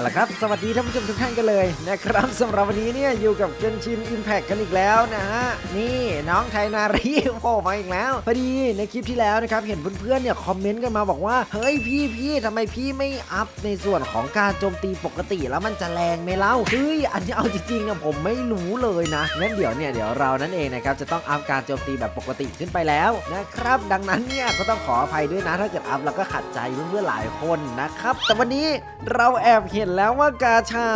เอาละครับ สวัสดีท่านผู้ชมทุกท่านกันเลยนะครับสำหรับวันนี้เนี่ยอยู่กับเกนชินอิมแพคกันอีกแล้วนะฮะนี่น้องไทยนารีโผล่มาอีกแล้วพอดีในคลิปที่แล้วนะครับเห็นเพื่อนๆเนี่ยคอมเมนต์กันมาบอกว่าเฮ้ยพี่พี่ทำไมพี่ไม่อัพในส่วนของการโจมตีปกติแล้วมันจะแรงไหมเล่าเฮ้ยอันนี้เอาจริงๆนะผมไม่รู้เลยนะงั้นเดี๋ยวเนี่ยเดี๋ยวเรานั่นเองนะครับจะต้องอัพการโจมตีแบบปกติขึ้นไปแล้วนะครับดังนั้นเนี่ยก็ต้องขออภัยด้วยนะ ถ้าเกิดอัพแล้วก็ขัดใจเพื่อนๆหลายคนนะครับแต่วันนี้เราแอบเห็นแล้วว่ากาชา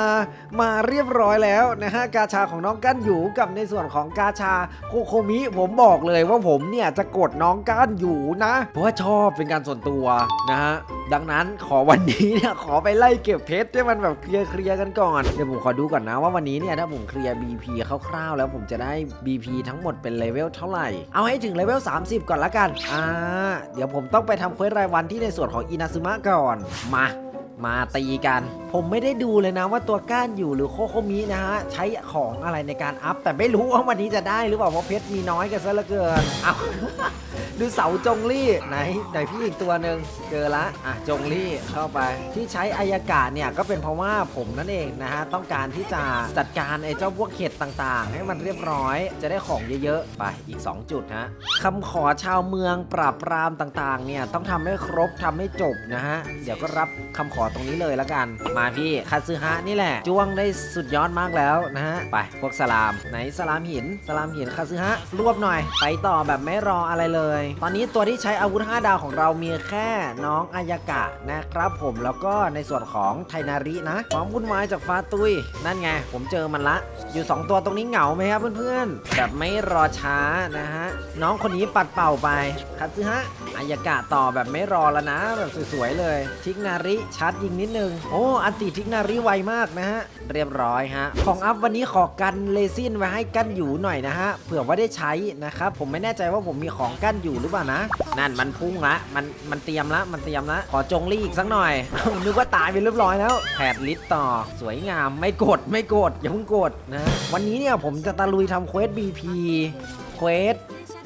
มาเรียบร้อยแล้วนะฮะกาชาของน้องกั้นอยู่กับในส่วนของกาชาโคโคมิผมบอกเลยว่าผมเนี่ยจะกดน้องกั้นอยู่นะ เพราะว่าชอบเป็นการส่วนตัวนะฮะดังนั้นขอวันนี้เนี่ยขอไปไล่เก็บเพชรให้มันแบบเคลียร์เคลียร์กันก่อนเดี๋ยวผมขอดูก่อนนะว่าวันนี้เนี่ยถ้าผมเคลียร์ BP คร่าวๆแล้วผมจะได้ BP ทั้งหมดเป็นเลเวลเท่าไหร่ เอาให้ถึงเลเวล30 ก่อนละกันอ่าเดี๋ยวผมต้องไปทำเควสรายวันที่ในส่วนของอินาซึมะก่อนมา มาตีกัน ผมไม่ได้ดูเลยนะว่าตัวก้านอยู่หรือโคโคมินะฮะ ใช้ของอะไรในการอัพ แต่ไม่รู้ว่าวันนี้จะได้หรือเปล่าเพราะเพชรมีน้อยกันซะเหลือเกินเอา ดูเสาจงลี่ไหนไหนพี่อีกตัวหนึ่งเจอละอะจงลี่เข้าไป ที่ใช้อายากาศเนี่ยก็เป็นเพราะว่าผมนั่นเองนะฮะต้องการที่จะจัดการไอ้เจ้าพวกเห็ดต่างๆ ให้มันเรียบร้อยจะได้ของเยอะๆ ไปอีก 2 จุดฮะคำขอชาวเมืองปราบปรามต่างๆ เนี่ยต้องทำให้ครบทำให้จบนะฮะเดี๋ยวก็รับคำขอตรงนี้เลยแล้วกัน มาพี่คาซึฮะนี่แหละจ้วงได้สุดยอดมากแล้วนะฮะไปพวกสลามไหนสลามหินสลามหินคาซึฮะรวบหน่อย ไปต่อแบบไม่รออะไรเลยตอนนี้ตัวที่ใช้อาวุธ 5 ดาวของเรามีแค่น้องอายากะนะครับผมแล้วก็ในส่วนของไทนารินะความวุ่นวายจากฟ้าตุย นั่นไง ผมเจอมันละ อยู่ 2 ตัวตรงนี้เหงาไหมครับเพื่อนๆแบบไม่รอช้านะฮะน้องคนนี้ปัดเป่าไปคัตซึฮะ อายากะต่อแบบไม่รอแล้วนะ แบบสวยๆเลย ทิกนาริชาร์จยิงนิดนึง โอ้อันติทิกนาริไวมากนะฮะ เรียบร้อยฮะ ของอัพวันนี้ขอกันเลซินไว้ให้กันอยู่หน่อยนะฮะ เผื่อว่าได้ใช้นะครับ ผมไม่แน่ใจว่าผมมีของกั้นอยู่หรือเปล่านะ นั่นมันพุ่งละ มันมันเตรียมละ มันเตรียมละ ขอจงลี่อีกสักหน่อย นึกว่าตายไปเรียบร้อยแล้วแผดลิตต่อ สวยงาม ไม่กด ไม่กด อย่าเพิ่งกดนะ วันนี้เนี่ยผมจะตะลุยทำเควส BP เควส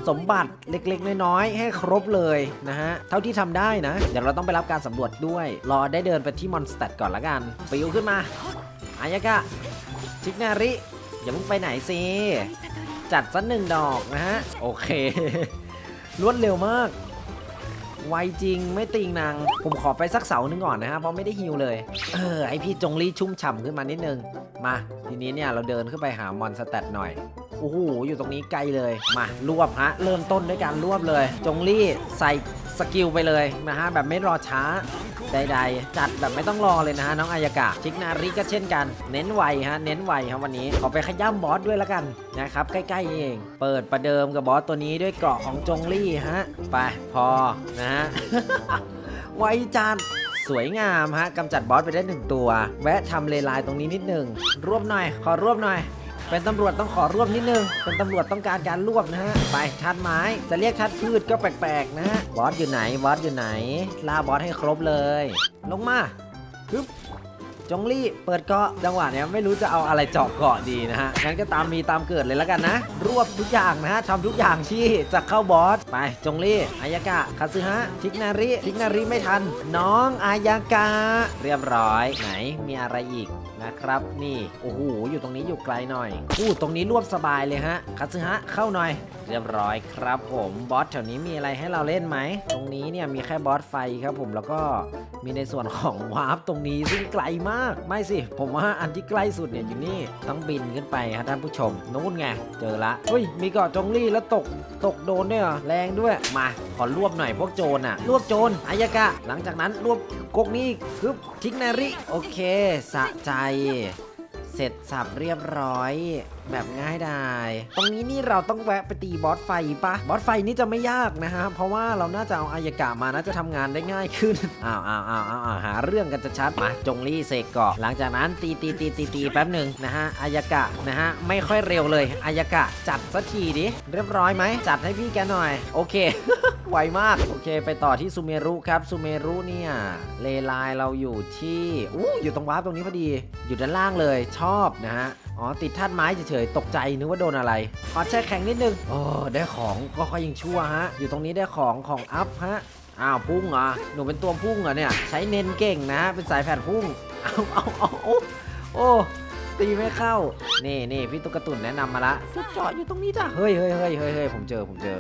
สมบัติเล็กๆ น้อยๆ ให้ครบเลยนะฮะ เท่าที่ทำได้นะ เดี๋ยวเราต้องไปรับการสำรวจด้วย รอได้เดินไปที่มอนสเตดก่อนละกันปิวขึ้นมาอายากะชิกนาริ อย่าเพิ่งไปไหนสิจัดสักหนึ่งดอกนะฮะ โอเครวดเร็วมาก ไวจริงไม่ติงนาง ผมขอไปสักเสาหนึ่งก่อนนะฮะเพราะไม่ได้ฮิวเลย เออไอพี่จงรีชุ่มฉ่ำขึ้นมานิดนึง มา ทีนี้เนี่ยเราเดินขึ้นไปหามอนสเตตหน่อยโอ้โหอยู่ตรงนี้ไกลเลย มารวบฮะเริ่มต้นด้วยการรวบเลย จงรี่ใส่ สกิลไปเลยนะฮะแบบไม่รอช้าใดๆ จัดแบบไม่ต้องรอเลยนะฮะน้องอายากะชิกนาริก็เช่นกัน เน้นไวฮะเน้นไวครับวันนี้ขอไปขย้ำบอสด้วยละกันนะครับใกล้ๆเอง เปิดประเดิมกับบอสตัวนี้ด้วยเกราะของจงรี่ฮะไปพอนะฮะไวจัดสวยงามฮะกำจัดบอสไปได้หนึ่งตัว แวะทำเลไลน์ตรงนี้นิดหนึ่งรวบหน่อย ขอรวบหน่อย เป็นตำรวจต้องขอรวบนิดนึง เป็นตำรวจต้องการการรวบนะฮะ ไปชัดไม้ จะเรียกชัดพืชก็แปลกๆนะฮะ บอสอยู่ไหน บอสอยู่ไหนล่าบอสให้ครบเลย ลงมาปึ๊บ จงลี่เปิดเกาะจังหวะเนี้ยไม่รู้จะเอาอะไรเจาะเกาะดีนะฮะงั้นก็ตามมีตามเกิดเลยแล้วกันนะ รวบทุกอย่างนะฮะทำทุกอย่างที่จะเข้าบอสไปจงลี่อายากะคาซึฮะทิกนาริทิกนาริไม่ทัน น้องอายากะเรียบร้อยไหนมีอะไรอีกนะครับนี่โอ้โหอยู่ตรงนี้อยู่ไกลหน่อยอู้ตรงนี้รวบสบายเลยฮะคาซึฮะเข้าหน่อย เรียบร้อยครับผมบอสแถวนี้มีอะไรให้เราเล่นไหม ตรงนี้เนี่ยมีแค่บอสไฟครับผมแล้วก็มีในส่วนของวาร์ปตรงนี้ซึ่งไกลมากไม่สิ ผมว่าอันที่ใกล้สุดเนี่ยอยู่นี่ต้องบินขึ้นไปฮะท่านผู้ชมนู้นไงเจอละเฮ้ยมีเกาะจงลี่แล้วตกตกโดนด้วยเหรอแรงด้วยมาขอรวบหน่อยพวกโจรอะ รวบโจรอายากะ หลังจากนั้นรวบกกนี้คือทิกนาริ โอเค สะใจ เสร็จสับเรียบร้อย แบบง่ายดายตรงนี้นี่เราต้องแวะไปตีบอสไฟปะบอสไฟนี่จะไม่ยากนะฮะ เพราะว่าเราน่าจะเอาอายากะมาน่าจะทำงานได้ง่ายขึ้นอ้าวอ้าวอ้าวอ้าวอ้าวหาเรื่องกันจะชัดมาจงรี่เสกเกาะ หลังจากนั้นตีตีตีตีตีแป๊บหนึ่งนะฮะอายากะนะฮะไม่ค่อยเร็วเลยอายากะจัดสักทีดิเรียบร้อยไหมจัดให้พี่แกหน่อย โอเค ไวมาก โอเคไปต่อที่ซูเมรุครับซูเมรุเนี่ยเลไลน์เราอยู่ที่อู้อยู่ตรงวาร์ปตรงนี้พอดี อยู่ด้านล่างเลยชอบนะฮะอ๋อติดธาตุไม้เฉยๆตกใจนึกว่าโดนอะไรขอแช่แข็งนิดนึงโอ้ได้ของก็ค่อยยังชั่วฮะ อยู่ตรงนี้ได้ของของอัพฮะอ้าวพุ่งเหรอหนูเป็นตัวพุ่งเหรอเนี่ยใช้เน้นเก่งนะเป็นสายแผ่นพุ่งเอาเอาเอาโอ้โอ้ตีไม่เข้า นี่นี่พี่ตุ๊กตุนแนะนำมาละฟุตจอดอยู่ตรงนี้จ้ะ เฮ้ยเฮ้ยเฮ้ยเฮ้ยเฮ้ยผมเจอ ผมเจอ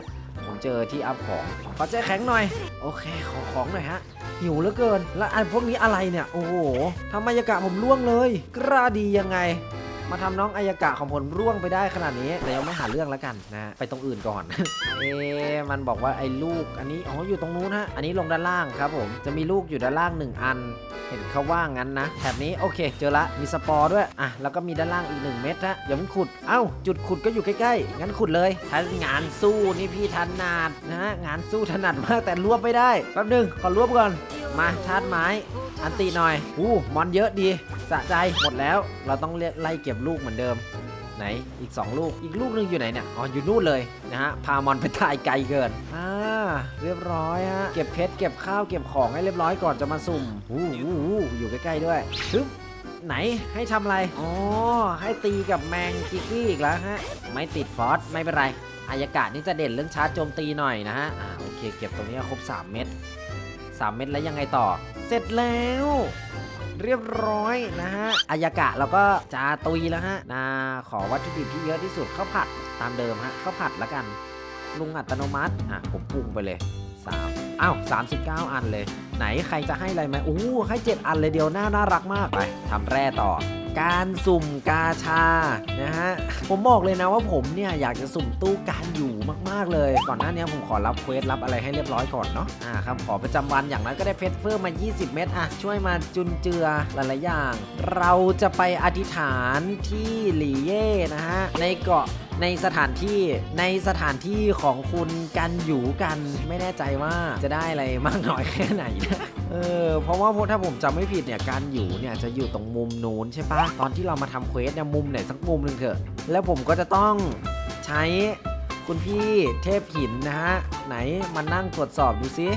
เจอที่อัพของ ขอใจแข็งหน่อย โอเค ขอของหน่อยฮะ หิวเหลือเกิน แล้วอันพวกนี้อะไรเนี่ย โอ้โหทำไมยากะผมร่วงเลย กล้าดียังไง มาทำน้องอายากะของผมร่วงไปได้ขนาดนี้แต่ยังไม่หาเรื่องแล้วกันนะฮะไปตรงอื่นก่อน เอ๊มันบอกว่าไอ้ลูกอันนี้อ๋ออยู่ตรงนู้นฮะอันนี้ลงด้านล่างครับผมจะมีลูกอยู่ด้านล่างหนึ่งอัน เห็นเขาว่างั้นนะแถบนี้โอเค เจอละมีสปอร์ด้วยอะแล้วก็มีด้านล่างอีกหนึ่งเม็ดนะอย่าเพิ่งขุดเอ้าจุดขุดก็อยู่ใกล้ๆงั้นขุดเลยถ้างานสู้นี่พี่ถนัดนะงานสู้ถนัดมากแต่รวบไม่ได้แป๊บหนึงขอรวบก่อนมาชาร์จไม้ อันตีหน่อย อู้มอนเยอะดี สะใจ หมดแล้ว เราต้องเรียกไล่เก็บลูกเหมือนเดิม ไหน อีก 2 ลูก อีกลูกหนึงอยู่ไหนเนี่ย อ๋อ อยู่นู่นเลยนะฮะ พามอนไปถ่ายไกลเกิน อ่า เรียบร้อยฮะ เก็บเพชร เก็บข้าว เก็บของให้เรียบร้อยก่อนจะมาสุ่มอู้หูอู้อยู่ใกล้ๆด้วยฮึบไหนให้ทำอะไร อ๋อ ให้ตีกับแมงกิกกี้อีกแล้วฮะ ไม่ติดฟอสไม่เป็นไร อายากาศนี่จะเด่นเรื่องชาร์จโจมตีหน่อยนะฮะ อ่า โอเค เก็บตรงนี้ครบ 3 เม็ด3 เม็ดแล้วยังไงต่อ เสร็จแล้วเรียบร้อยนะฮะอายากะเราก็จะตุยแล้วฮะนาขอวัตถุดิบที่เยอะที่สุดข้าวผัดตามเดิมฮะข้าวผัดแล้วกันลุงอัตโนมัติอะผมปรุงไปเลย3อ้าว39 อันเลย ไหนใครจะให้อะไรไหมอู้ให้ 7 อันเลยเดียวน่าน่ารักมากไปทำแร่ต่อ การสุ่มกาชา นะฮะ ผมบอกเลยนะว่าผมเนี่ยอยากจะสุ่มตู้การอยู่มากๆเลย ก่อนหน้านี้ผมขอรับเควสรับอะไรให้เรียบร้อยก่อนเนาะ อ่าครับ ขอประจำวันอย่างนั้นก็ได้เพชรเพิ่มมา 20 เม็ดอะ ช่วยมาจุนเจือหลายๆอย่าง เราจะไปอธิษฐานที่หลีเย่นะฮะ ในเกาะในสถานที่ในสถานที่ของคุณกันอยู่กันไม่แน่ใจว่าจะได้อะไรมากน้อยแค่ไหนนะ เออเพราะว่าถ้าผมจำไม่ผิดเนี่ยการอยู่เนี่ยจะอยู่ตรงมุมนู้นใช่ปะตอนที่เรามาทำเควสเนี่ยมุมไหนสักมุมหนึ่งเถอะ แล้วผมก็จะต้องใช้คุณพี่เทพหินนะฮะไหนมานั่งตรวจสอบดูซิ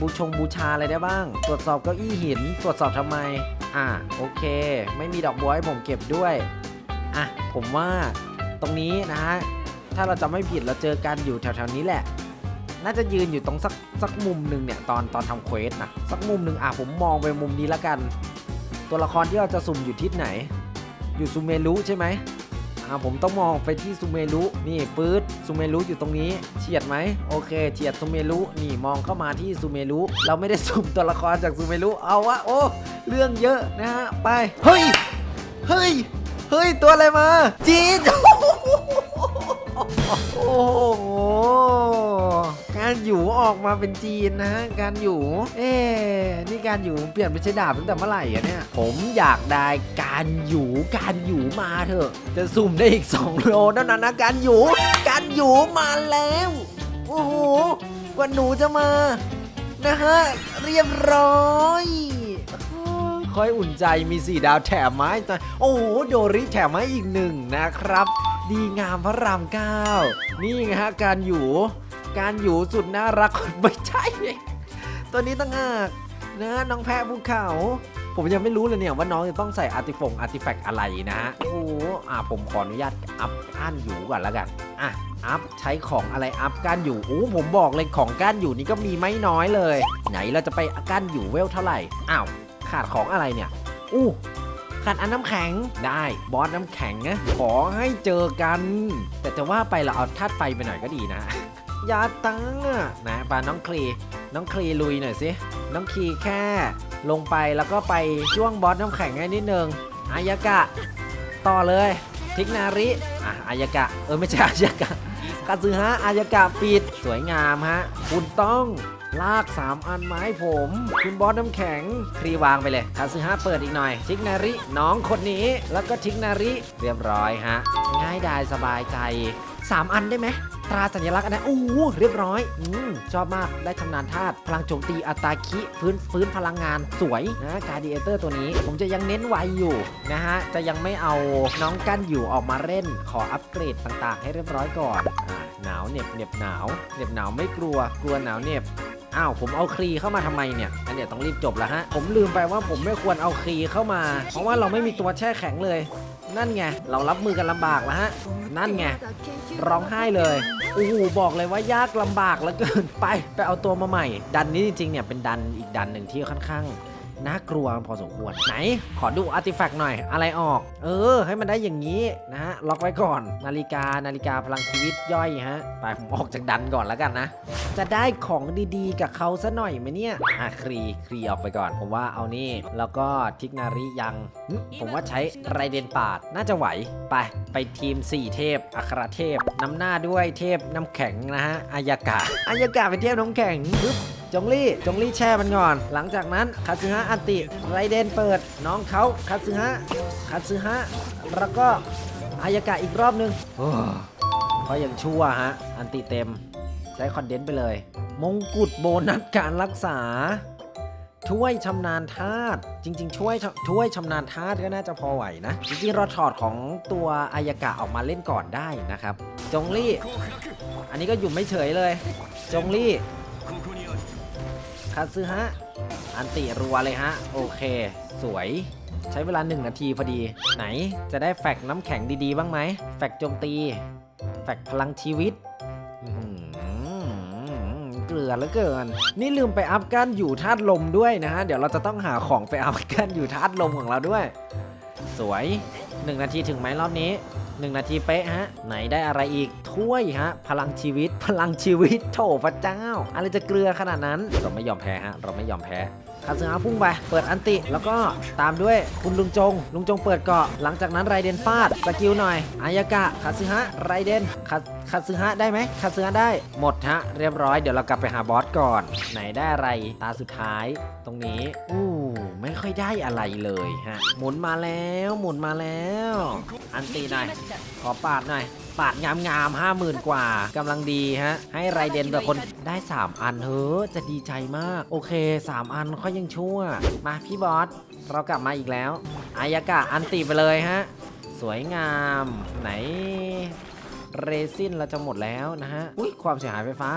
บูชงบูชาอะไรได้บ้าง ตรวจสอบเก้าอี้หิน ตรวจสอบทำไม อะโอเค ไม่มีดอกบัวให้ผมเก็บด้วยอะผมว่าตรงนี้นะฮะถ้าเราจะไม่ผิดเราเจอกันอยู่แถวๆนี้แหละ น่าจะยืนอยู่ตรงสักสักมุมหนึ่งเนี่ยตอนตอนทำเควสนะสักมุมหนึ่งอะผมมองไปมุมนี้ละกัน ตัวละครที่เราจะสุ่มอยู่ทิศไหน อยู่ซูเมรุใช่ไหมอ่าผมต้องมองไปที่ซูเมรุนี่ปื๊ดซูเมรุอยู่ตรงนี้เฉียดไหมโอเคเฉียดซูเมรุนี่มองเข้ามาที่ซูเมรุเราไม่ได้สุ่มตัวละครจากซูเมรุเอาวะโอ้เรื่องเยอะนะฮะไปเฮ้ยเฮ้ยเฮ้ยตัวอะไรมาจีน อยู่ออกมาเป็นจีนนะฮะการอยู่ เอ๊นี่การอยู่เปลี่ยนเป็นใช้ดาบตั้งแต่เมื่อไหร่อะเนี่ย ผมอยากได้การอยู่การอยู่มาเถอะ จะสุ่มได้อีก 2 โลเท่านั้นนะการอยู่ การอยู่มาแล้ว โอ้โหกว่าหนูจะมานะฮะเรียบร้อยค่อยอุ่นใจมี4ดาวแถมไม้โอ้โหโดริแถมไม้อีกหนึ่งนะครับ ดีงามพระรามเก้านี่ไงฮะการอยู่ การอยู่สุดน่ารักไม่ใช่ ตัวนี้ตั้งหากนะน้องแพะภูเขา ผมยังไม่รู้เลยเนี่ยว่าน้องจะต้องใส่อาร์ติฟงอาร์ติแฟกอะไรนะฮะโอ้อะผมขออนุญาตอัพก้านอยู่ก่อนแล้วกันอะอัพใช้ของอะไรอัพก้านอยู่โอ้ผมบอกเลยของก้านอยู่นี่ก็มีไม่น้อยเลย ไหนเราจะไปก้านอยู่เวลเท่าไหร่อ้าวขาดของอะไรเนี่ยอู้ขาดอันน้ำแข็งได้บอสน้ำแข็งนะขอให้เจอกัน แต่จะว่าไปเราเอาธาตุไฟไปหน่อยก็ดีนะ ยาตังอะนะปาน้องคลีน้องคลีลุยหน่อยสิน้องคลีแค่ลงไปแล้วก็ไปช่วงบอสน้ำแข็งให้นิดนึงอายากะ ต่อเลย ทิกนาริอะอายากะ เออไม่ใช่อายากะคาซึฮะอายากะปิดสวยงามฮะ คุณต้องลาก 3 อันมาให้ผม คุณบอสน้ำแข็งครีวางไปเลยคาซึฮะเปิดอีกหน่อย ทิกนาริน้องคนนี้ แล้วก็ทิกนาริเรียบร้อยฮะ ง่ายดายสบายใจ 3 อันได้ไหม ตราสัญลักษณ์อันนั้นโอ้โหเรียบร้อยอืมชอบมากได้ชำนาญธาตุพลังโจมตีอัตราคิฟื้นฟื้นพลังงานสวยนะการดีเอเตอร์ตัวนี้ ผมจะยังเน้นไวอยู่นะฮะจะยังไม่เอาน้องกั้นอยู่ออกมาเล่นขออัปเกรดต่างๆ ให้เรียบร้อยก่อนอ่าหนาวเหน็บเหน็บหนาวเหน็บหนาวไม่กลัวกลัวหนาวเหน็บอ้าวผมเอาครีเข้ามาทำไมเนี่ยอันเนี้ยต้องรีบจบแล้วฮะผมลืมไปว่าผมไม่ควรเอาครีเข้ามา เพราะว่าเราไม่มีตัวแช่แข็งเลย นั่นไง เรารับมือกันลำบากแล้วฮะ นั่นไง ร้องไห้เลยโอ้โหบอกเลยว่ายากลำบากเหลือเกิน ไป ไปเอาตัวมาใหม่ ดันนี้จริงๆเนี่ยเป็นดันอีกดันหนึ่งที่ค่อนข้าง น่ากลัวพอสมควร ไหน ขอดูอาร์ติแฟกต์หน่อย อะไรออก เออ ให้มันได้อย่างนี้นะฮะ ล็อกไว้ก่อน นาฬิกา นาฬิกาพลังชีวิตย่อยฮะ ไปผมออกจากดันก่อนแล้วกันนะ จะได้ของดีๆ กับเขาซะหน่อยไหมเนี่ยอะครีครีออกไปก่อน ผมว่าเอานี่ แล้วก็ทิกนาริยัง ผมว่าใช้ไรเดนปาด น่าจะไหว ไป ไปทีม 4 เทพ อัครเทพนำหน้าด้วยเทพน้ำแข็งนะฮะ อายากะอายากะเป็นเทพน้ำแข็งปึ๊บ จงลี่จงลี่แช่มันก่อน หลังจากนั้นคาซึฮะอันติไรเดนเปิด น้องเขาคาซึฮะคาซึฮะแล้วก็อายากะอีกรอบนึงโอ้เพราะยังชั่วฮะ อันติเต็ม ใช้คอนเดนต์ไปเลย มงกุฎโบนัสการรักษาช่วยชำนาญธาตุจริง ๆ ช่วยช่วยชำนาญธาตุก็น่าจะพอไหวนะ จริงๆเราถอดของตัวอายากะออกมาเล่นก่อนได้นะครับ จงลี่ อันนี้ก็อยู่ไม่เฉยเลย จงลี่ คาซึฮะ อันติรัวเลยฮะ โอเค สวย ใช้เวลา 1 นาทีพอดี ไหนจะได้แฟกน้ำแข็งดีๆ บ้างไหม แฟกโจมตี แฟกพลังชีวิตเกลือเหลือเกิน นี่ลืมไปอัพกันอยู่ธาตุลมด้วยนะฮะ เดี๋ยวเราจะต้องหาของไปอัพกันอยู่ธาตุลมของเราด้วย สวย 1 นาทีถึงไหมรอบนี้ 1 นาทีเป๊ะฮะ ไหนได้อะไรอีก ถ้วยฮะ พลังชีวิต พลังชีวิตโถพระเจ้า อะไรจะเกลือขนาดนั้น เราไม่ยอมแพ้ฮะ เราไม่ยอมแพ้คาซึฮะพุ่งไป เปิดอันติ แล้วก็ตามด้วยคุณลุงจง ลุงจงเปิดเกาะ หลังจากนั้นไรเดนฟาด สกิลหน่อย อายากะคาซึฮะไรเดนคาคาซึฮะได้ไหมคาซึฮะได้ หมดฮะ เรียบร้อย เดี๋ยวเรากลับไปหาบอสก่อน ไหนได้อะไร ตาสุดท้าย ตรงนี้ อู้ ไม่ค่อยได้อะไรเลยฮะ หมุนมาแล้วหมุนมาแล้ว อันตีหน่อย ขอปาดหน่อย ปาดงามงามห้าหมื่นกว่ากำลังดีฮะ ให้ไรเดนแบบคนได้ 3 อันเฮ้อจะดีใจมาก โอเค 3 อันค่อยยังชั่ว มาพี่บอส เรากลับมาอีกแล้ว อายากะอันติไปเลยฮะ สวยงาม ไหน เรซินเราจะหมดแล้วนะฮะ อุ้ยความเสียหายไฟฟ้า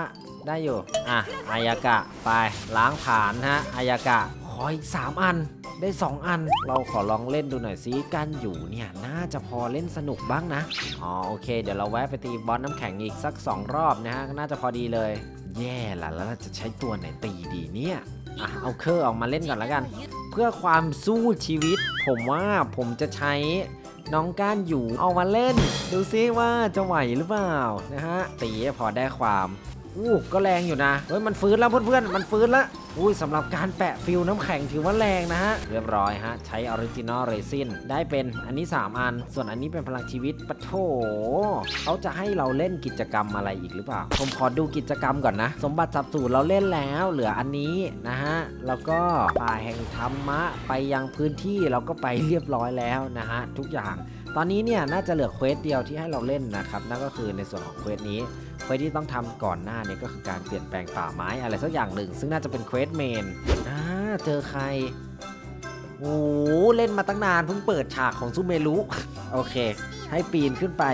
ได้อยู่ อะอายากะไปล้างผ่านฮะอายากะ ขออีก 3 อันได้ 2 อัน เราขอลองเล่นดูหน่อยซิกันอยู่เนี่ยน่าจะพอเล่นสนุกบ้างนะ อ๋อโอเค เดี๋ยวเราแวะไปตีบอสน้ำแข็งอีกสัก 2 รอบนะฮะน่าจะพอดีเลย แย่ละแล้วเราจะใช้ตัวไหนตีดีเนี่ยอะเอาเคอร์ออกมาเล่นก่อนแล้วกัน เพื่อความสู้ชีวิต ผมว่าผมจะใช้น้องก้านอยู่เอามาเล่น ดูซิว่าจะไหวหรือเปล่านะฮะตีพอได้ความ อู้ก็แรงอยู่นะ เฮ้ยมันฟื้นแล้วเพื่อนๆ มันฟื้นแล้วอุ้ยสำหรับการแปะฟิลน้ำแข็งถือว่าแรงนะฮะ เรียบร้อยฮะ ใช้ออริจินอลเรซินได้เป็นอันนี้ 3 อัน ส่วนอันนี้เป็นพลังชีวิตปะโถเขาจะให้เราเล่นกิจกรรมอะไรอีกหรือเปล่า ผมขอดูกิจกรรมก่อนนะ สมบัติสับสูตรเราเล่นแล้ว เหลืออันนี้นะฮะ แล้วก็ป่าแห่งธรรมะไปยังพื้นที่เราก็ไปเรียบร้อยแล้วนะฮะทุกอย่าง ตอนนี้เนี่ยน่าจะเหลือเควสเดียวที่ให้เราเล่นนะครับนั่นก็คือในส่วนของเควสนี้เควสที่ต้องทำก่อนหน้านี้ก็คือการเปลี่ยนแปลงป่าไม้อะไรสักอย่างหนึ่ง ซึ่งน่าจะเป็นเควสเมนอ่าเจอใครโอ้เล่นมาตั้งนานเพิ่งเปิดฉากของซูเมรุโอเค ให้ปีนขึ้นไป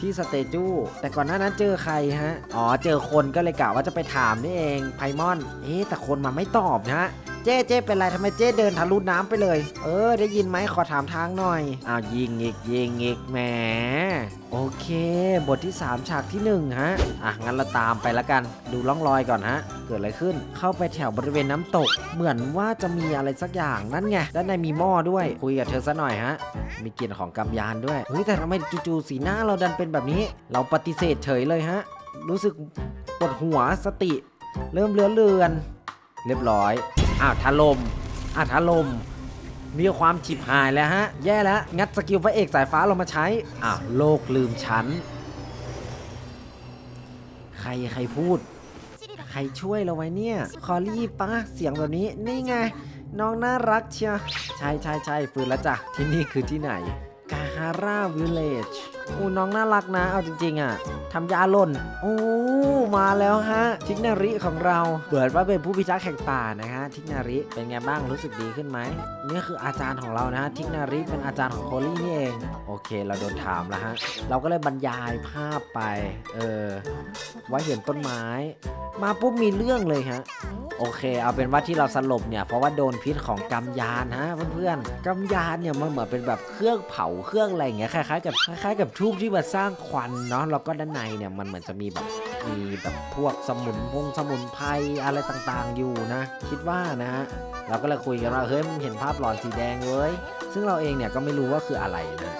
ที่สเตจูแต่ก่อนหน้านั้นเจอใครฮะ อ๋อ เจอคนก็เลยกะว่าจะไปถามนี่เองไพมอน เอ๊แต่คนมาไม่ตอบนะฮะ เจ๊เจ๊เป็นไรทำไมเจ๊เดินทะลุน้ำไปเลย เออ ได้ยินไหมขอถามทางหน่อยอ้าวยิงอีกยิงอีกแหมโอเค บทที่ 3 ฉากที่ 1 ฮะ อะ งั้นเราตามไปล้วกัน ดูร่องรอยก่อนฮะ เกิดอะไรขึ้น เข้าไปแถวบริเวณน้ำตก เหมือนว่าจะมีอะไรสักอย่างนั่นไง ด้านในมีหม้อด้วย คุยกับเธอซะหน่อยฮะ มีกลิ่นของกำยานด้วย เฮ้ย แต่ทำไมจู่ๆสีหน้าเราดันเป็นแบบนี้ เราปฏิเสธเฉยเลยฮะ รู้สึกปวดหัวสติ เริ่มเลือนเลือน เรียบร้อย อ้าวถล่มอ้าวถล่มมีความฉิบหายแล้วฮะ แย่แล้ว งัดสกิลพระเอกสายฟ้าเรามาใช้ อ้าวโลกลืมฉัน ใครใครพูด ใครช่วยเราไว้เนี่ย คอรี่ปะเสียงแบบนี้ นี่ไง น้องน่ารักเชียวใช่ใช่ใช่ฟื้นแล้วจ้ะ ที่นี่คือที่ไหน กาฮาร่าวิลเลจอ้น้องน่ารักนะ เอาจริง ๆ อะทำยาหล่นโอ้มาแล้วฮะ ทิกนาริของเราเปิดว่าเป็นผู้พิทักษ์แห่งป่านะฮะ ทิกนาริเป็นไงบ้างรู้สึกดีขึ้นไหมนี่คืออาจารย์ของเรานะฮะ ทิกนาริเป็นอาจารย์ของโคลี่นี่เอง โอเค เราโดนถามแล้วฮะ เราก็เลยบรรยายภาพไป เออ ไว้เห็นต้นไม้ มาปุ๊บมีเรื่องเลยฮะโอเค เอาเป็นว่าที่เราสลบเนี่ย เพราะว่าโดนพิษของกำยานฮะเพื่อนๆกำยานเนี่ยมันเหมือนเป็นแบบเครื่องเผาเครื่องอะไรอย่างเงี้ยคล้ายๆกับคล้ายๆกับทูบที่มาสร้างควันเนาะแล้วก็ด้านในเนี่ยมันเหมือนจะมีแบบมีแบบพวกสมุนพงสมุนไพรอะไรต่างๆอยู่นะ คิดว่านะฮะเราก็เลยคุยกันว่าเฮ้ยมันเห็นภาพหลอนสีแดงเว้ยซึ่งเราเองเนี่ยก็ไม่รู้ว่าคืออะไรนะ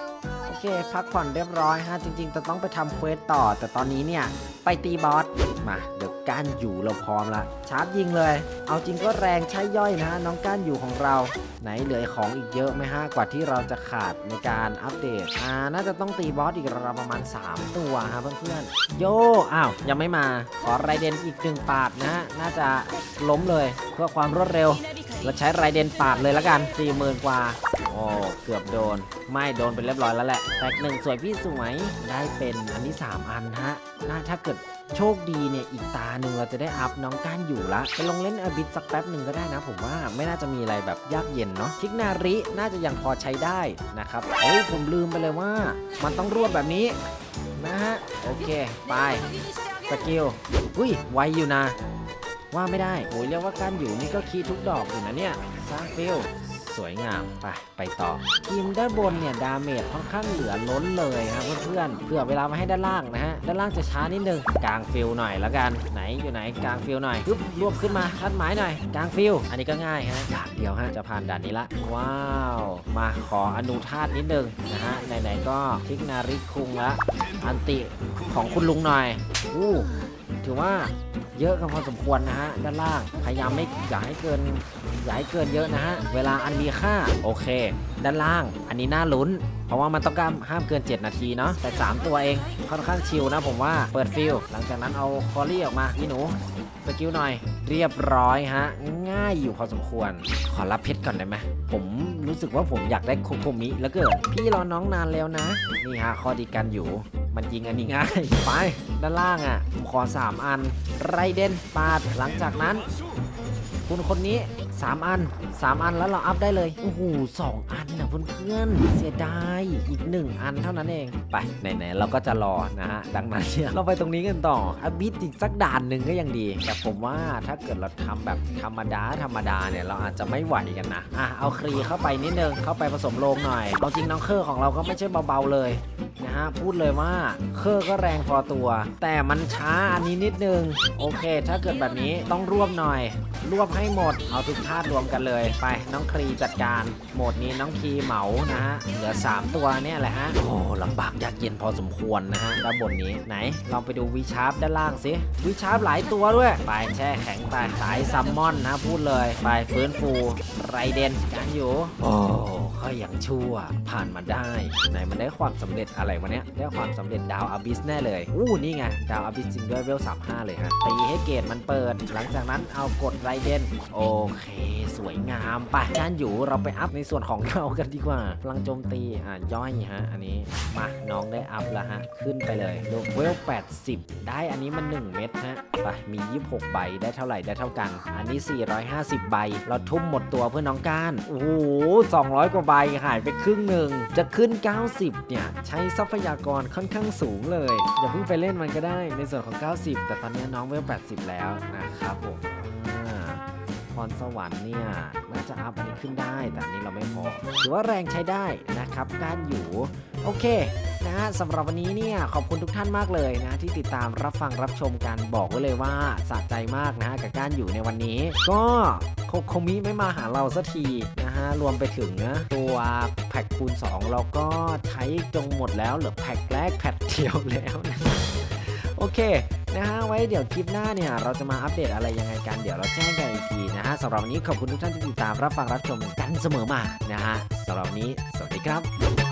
เคพักผ่อนเรียบร้อยฮะจริงๆจะต้องไปทำเควสต่อ แต่ตอนนี้เนี่ยไปตีบอสมาเดี๋ยวก้านอยู่เราพร้อมละชาร์จยิงเลย เอาจริงก็แรงใช้ย่อยนะน้องก้านอยู่ของเรา ไหนเหลือของอีกเยอะไหมฮะกว่าที่เราจะขาดในการอัปเดตอ่าน่าจะต้องตีบอสอีกราวประมาณ 3 ตัวฮะเพื่อนๆโยอ้าวยังไม่มาขอไรเดนอีกหนึ่งปาดนะฮะน่าจะล้มเลยเพื่อความรวดเร็ว เราใช้ไรเดนปาดเลยละกัน40,000กว่า โอ้เกือบโดน ไม่โดนเป็นเรียบร้อยแล้วแหละ แตกหนึ่งสวยพี่สวยได้เป็นอันนี้3อันฮะน่าถ้าเกิดโชคดีเนี่ยอีกตาหนึ่งเราจะได้อัพน้องก้านอยู่ละไปลงเล่นอบิทสักแป๊บหนึ่งก็ได้นะ ผมว่าไม่น่าจะมีอะไรแบบยากเย็นเนาะทิกนาริน่าจะยังพอใช้ได้นะครับเฮ้ยผมลืมไปเลยว่า มันต้องรวบแบบนี้นะฮะโอเคไปสกิลอุ้ยไวอยู่นะ ว่าไม่ได้โอ้ยเรียกว่าการอยู่นี่ก็คีทุกดอกอยู่นะเนี่ยสร้างฟิลสวยงามไปไปต่อทีมด้านบนเนี่ยดาเมจค่อนข้างเหลือล้นเลยครับเพื่อนๆเผื่อเวลามาให้ด้านล่างนะฮะด้านล่างจะช้านิดนึงกลางฟิลหน่อยแล้วกันไหนอยู่ไหนกลางฟิลหน่อยปึ๊บรวบขึ้นมาทัดหมายหน่อยกลางฟิลอันนี้ก็ง่ายฮะด่านเดียวฮะจะผ่านด่านนี้ละว้าว มาขออนุธาตนิดนึงนะฮะไหนๆก็ทิกนาริคุงละอันติของคุณลุงหน่อยอู้ถือว่า เยอะกันพอสมควรนะฮะด้านล่างพยายามไม่อย่าให้เกินอย่าให้เกินเยอะนะฮะเวลาอันมีค่าโอเค ด้านล่าง อันนี้น่าลุ้น เพราะว่ามันต้องกาห้ามเกิน 7 นาทีเนาะแต่ 3 ตัวเองค่อนข้างชิลนะผมว่าเปิดฟิลหลังจากนั้นเอาคอรี่ออกมาพี่หนูสกิลหน่อยเรียบร้อยฮะ ง่ายอยู่พอสมควร ขอรับเพชรก่อนได้ไหมผมรู้สึกว่าผมอยากได้โคโคมิแล้วเกิดพี่รอน้องนานแล้วนะ นี่ฮะข้อดีกันอยู่ มันยิงอันนี้ง่าย ไป ด้านล่างอะผมขอ 3 อัน ไรเดนปาดหลังจากนั้น คุณคนนี้ 3อัน3อันแล้วเราอัพได้เลยโอ้โหสองอันนะเพื่อนๆเสียดายอีก1อันเท่านั้นเองไปไหนๆเราก็จะรอนะฮะดังนั้นเนี่ยเราไปตรงนี้กันต่ออับิดอีกสักด่านหนึ่งก็ยังดี แต่ผมว่าถ้าเกิดเราทำแบบธรรมดาธรรมดาเนี่ยเราอาจจะไม่ไหวกันนะอะเอาครีเข้าไปนิดนึงเข้าไปผสมโลงหน่อยเอาจริงน้องเคอร์ของเราก็ไม่ใช่เบาๆเลยนะฮะพูดเลยว่าเคอร์ก็แรงพอตัว แต่มันช้าอันนี้นิดนึง โอเค ถ้าเกิดแบบนี้ต้องรวบหน่อย รวบให้หมดเอาทุกธาตุรวมกันเลย ไปน้องครีจัดการโหมดนี้น้องคีเหมานะฮะเหลือ 3 ตัวเนี่ยแหละฮะ โอ้ลำบากยากเย็นพอสมควรนะฮะด้านบนนี้ไหนลองไปดูวิชาร์ปด้านล่างสิวิชาร์ปหลายตัวด้วย ไปแช่แข็งไปสายซัมมอนนะพูดเลย ไปฟื้นฟูไรเดนการอยู่ โอ้ก็ยังชั่วผ่านมาได้ไหนมันได้ความสำเร็จอะไรวะเนี้ยได้ความสำเร็จดาวอาบิสแน่เลยอู้นี่ไงดาวอาบิสจริงด้วยเวล35เลยฮะตีให้เกตมันเปิด หลังจากนั้นเอากดไรเดนโอเคสวยงามไปการอยู่เราไปอัพในส่วนของเรากันดีกว่าพลังโจมตีอะย่อยฮะ อันนี้มาน้องได้อัพแล้วฮะ ขึ้นไปเลยลูกเวล80 ได้อันนี้มัน 1 เม็ดฮะไปมี 26 ใบได้เท่าไหร่ได้เท่ากัน อันนี้ 450 ใบ เราทุ่มหมดตัวเพื่อน้องก้าน โอ้โห200 กว่าใบหายไปครึ่งหนึ่งจะขึ้น 90 เนี่ย ใช้ทรัพยากรค่อนข้างสูงเลย อย่าเพิ่งไปเล่นมันก็ได้ในส่วนของ 90 แต่ตอนนี้น้องเวล80 แล้วนะครับผม พรสวรรค์เนี่ยน่าจะอัพอันนี้ขึ้นได้ แต่อันนี้เราไม่พอถือว่าแรงใช้ได้นะครับการอยู่ โอเคนะสำหรับวันนี้เนี่ยขอบคุณทุกท่านมากเลยนะ ที่ติดตามรับฟังรับชมกันบอกไว้เลยว่าสะใจมากนะกับการอยู่ในวันนี้ ก็โคโคมิไม่มาหาเราสักทีนะฮะรวมไปถึงนะตัวแพ็คคูณ 2 เราก็ใช้จงหมดแล้วเหลือแพ็คแรกแพ็คเดียวแล้วนะ อเคนะฮะไว้เดี๋ยวคลิปหน้าเนี่ยเราจะมาอัปเดตอะไรยังไงกันเดี๋ยวเราแจ้งกันอีกทีนะฮะสำหรับวันนี้ขอบคุณทุกท่านที่ติดตามรับฟังรับชมกันเสมอมานะฮะสำหรับวันนี้สวัสดีครับ